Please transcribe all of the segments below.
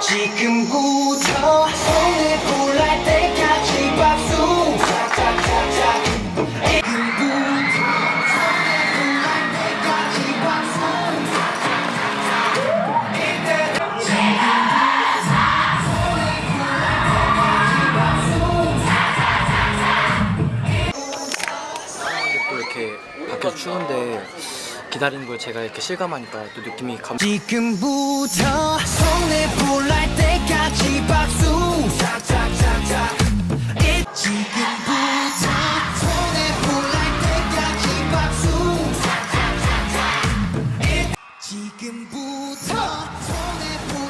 지금부터 손에 불날 때까지 박수 지금부터 불날 때까지 박수 또 이렇게 밖에서 추운데 기다리는 걸 제가 이렇게 실감하니까 또 느낌이 감. 지금부터 지금부터 손에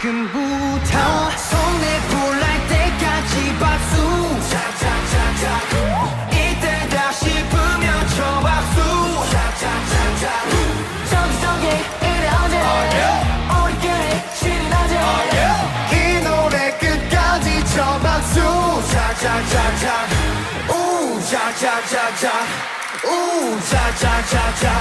지금부터 손에 불날 때까지 박수. 차차차차. 이때다 싶으면 쳐 박수. 차차차차. 저기 저기 이래 어제 우리끼리 신이 나지 이 노래 끝까지 쳐 박수. 차차차차. 우 차차차차. 우 차차차차